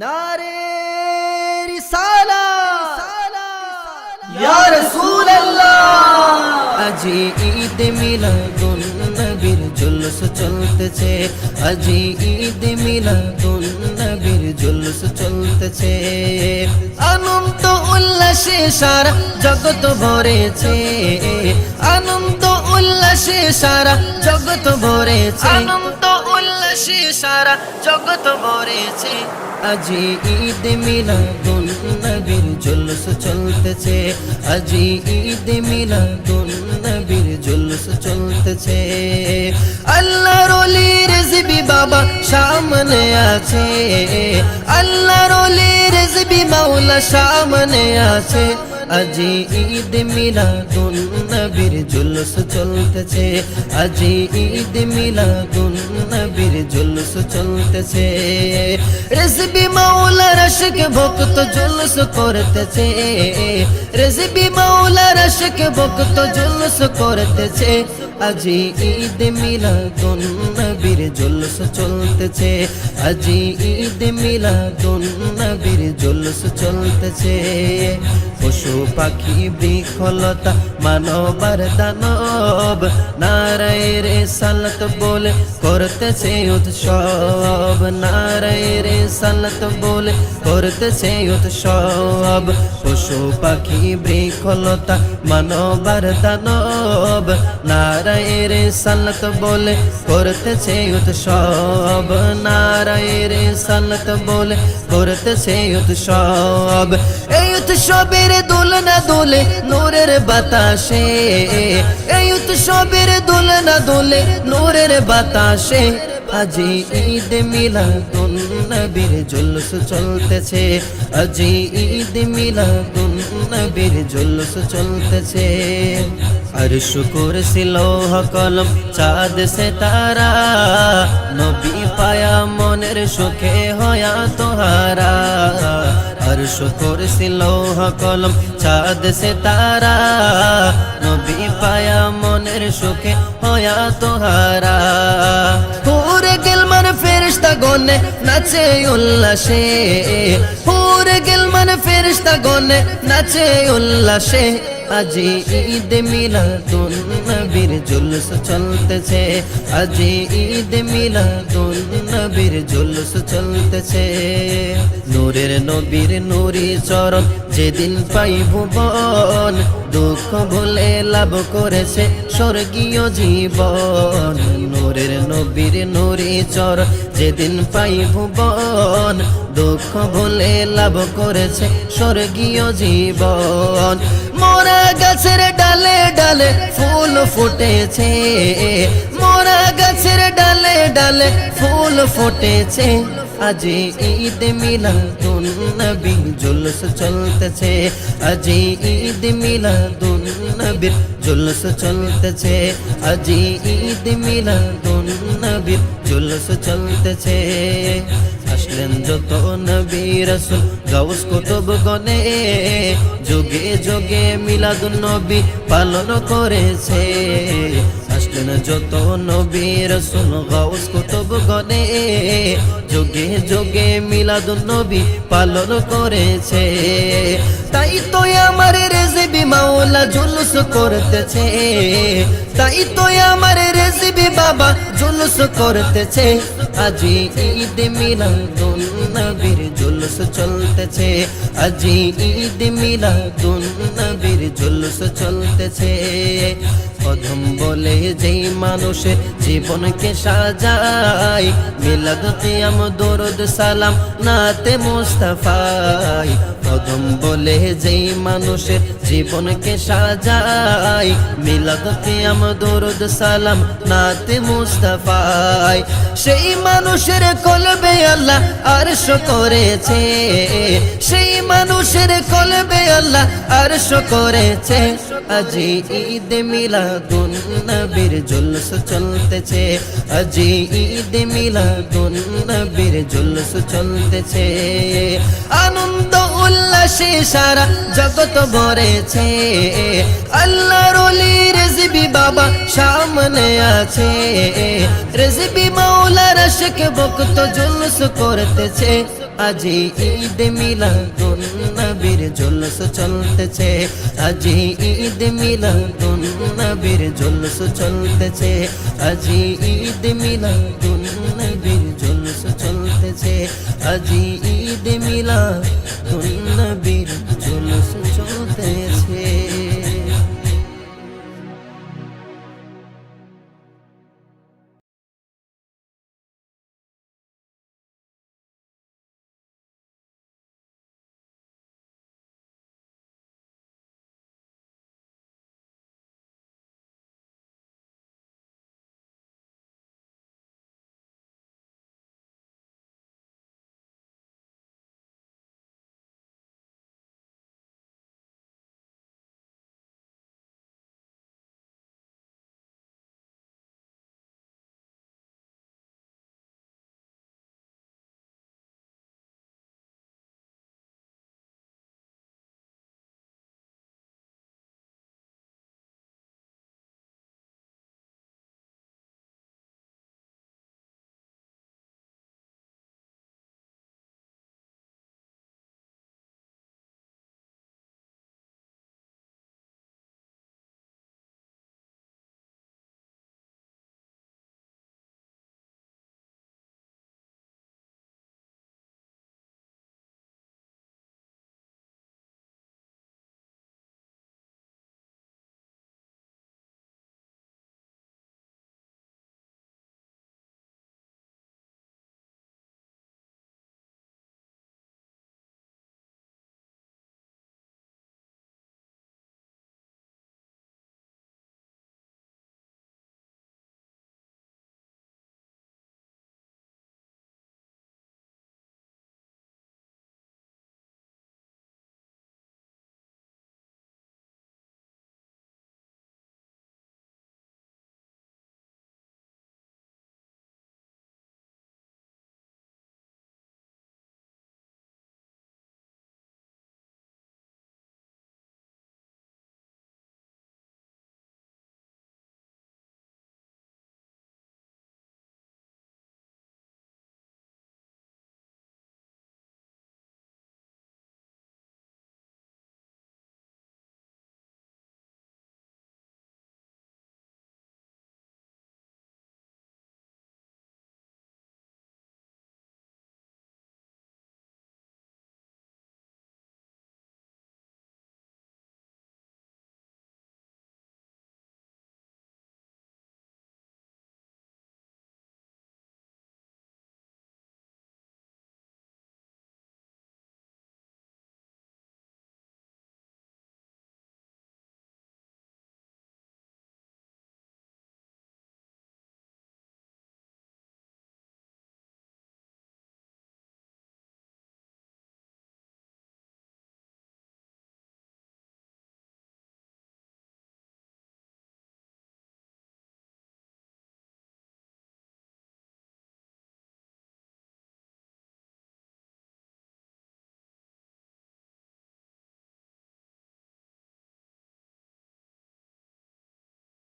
নারে রিসালা। ইয়া রাসূলুল্লাহ। আজি ঈদ মিলাদুন নবীর জুলুস চলতেছে। আজি ঈদ মিলাদুন নবীর জুলুস চলতেছে। আনন্দ উল্লাসে সারা জগৎ ভরেছে। আনন্দ উল্লাসে সারা জগৎ ভরেছে। আনন্দ উল্লাসে সারা জগৎ ভরেছে। আজি ঈদ মিলাদুন নবীর জুলুস চলতেছে। আজি ঈদ মিলাদুন নবীর জুলুস চলতেছে। আল্লাহ রলি রেজবি বাবা সামনে আছে। আল্লাহ রলি রেজবি মাওলা সামনে আছে। আজি ঈদ মিলাদুন নবীর জুলুস চলতেছে। আজি ঈদ মিলাদুন নবীর জুলুস চলতেছে। রেজবি মাওলা রশক ভক্ত জুলুস করতেছে। রেজবি মাওলা রশক ভক্ত জুলুস করতেছে। আজি ঈদ মিলাদুন নবীর জলস চলতেছে। আজি ঈদ মিলাদুন নবীর জলস চলতেছে। পশু পাখি বৃক্ষলতা মানবার দানব। নারায়ের সালত বলে করতেছে উৎসব। নারায়ের সালত বলে করতেছে উৎসব। পশু পাখি বৃক্ষলতা মানবার দানব। নারায়ের সালত বলে করতেছে উৎসব। নারায়ের সালত বলে করতেছে উৎসব। এই উৎসবের দোলনা দোলে নোরের বাতাসে। এই উৎসবের দোলনা দোলে নোরের বাতাসে। আজি ঈদ মিলাদুন নবীর জুলুস চলতেছে। আজি ঈদ মিলাদুন নবীর জুলুস চলতেছে। আর শুকুর ছিল কলম চাঁদ সে তারা। নবী পায়া মনের সুখে হয়া তোহারা। আর শুকুর ছিল কলম চাঁদ সে তারা। নবী পায়া মনের সুখে হয়া তোহারা। গনে নাচে উল্লাসে। হুর মানে ফেরিস্তা গনে নাচে উল্লাসে। আজি ঈদ মিলাদুন নবীর জুলুস চলতেছে। আজি ঈদ মিলাদুন নবীর জুলুস চলতেছে। নূরের নবীর নুরি চরণ যেদিন পাই ভুবন দুঃখ ভুলে লাভ করেছে স্বর্গীয় জীবন। নূরের নবীর নুরি চরণ যেদিন পাই ভুবন দুঃখ ভুলে লাভ করেছে স্বর্গীয় জীবন। মোরা গাছের ডালে ডালে ফুল ফুটেছে। মোরা গাছের ডালে ডালে ফুল ফুটেছে। আজি ঈদ মিলাদুন নবী জুলুস চলতেছে। আজি ঈদ মিলাদুন নবীর জুলুস চলতেছে। আজি ঈদ মিলাদুন নবীর জুলুস চলতেছে। আসলেন যত নবী রসুল গাউস কুতুব গনে যোগে যোগে মিলাদুন নবী পালন করেছে। আসলেন যত নবী রসুল, গাউস কুতুব গনে যোগে যোগে মিলাদুন নবী পালন করেছে। তাই তো আমার রেজবি মাওলা জুলুস করতেছে। তাই তো আমার রেজবি বাবা জুলুস করতেছে। আজি ঈদ মিলাদুন নবীর জুলুস চলতেছে। আজি ঈদ মিলাদুন নবীর জুলুস চলতেছে। প্রথম বলে যেই মানুষের জীবনকে সাজায়, মিলাদ কিয়াম, দরুদ, সালাম, নাতে মুস্তাফাই। প্রথম বলে যেই মানুষের জীবনকে সাজায়, মিলাদ কিয়াম, দরুদ, সালাম, নাতে মুস্তাফাই। সেই মানুষের কলবে আল্লাহ আরশ করেছে, সেই মানুষের কলবে আল্লাহ আরশ করেছে। আজি ঈদ মিলাদুন নবীর জুলুস চলতেছে। আজি ঈদ মিলাদুন নবীর জুলুস চলতেছে। আনন্দ, উল্লাসে সারা জগৎ ভরেছে। বাবা সামনে আছে রেজবি মাওলার আশেক বক্ত জুলুস করতেছে আজি ঈদ মিলাদুন নবীর জুলুস চলতেছে আজি ঈদ মিলাদুন নবীর জুলুস চলতেছে আজি ঈদ মিলাদুন নবীর জুলুস চলতেছে আজি ঈদ মিলাদুন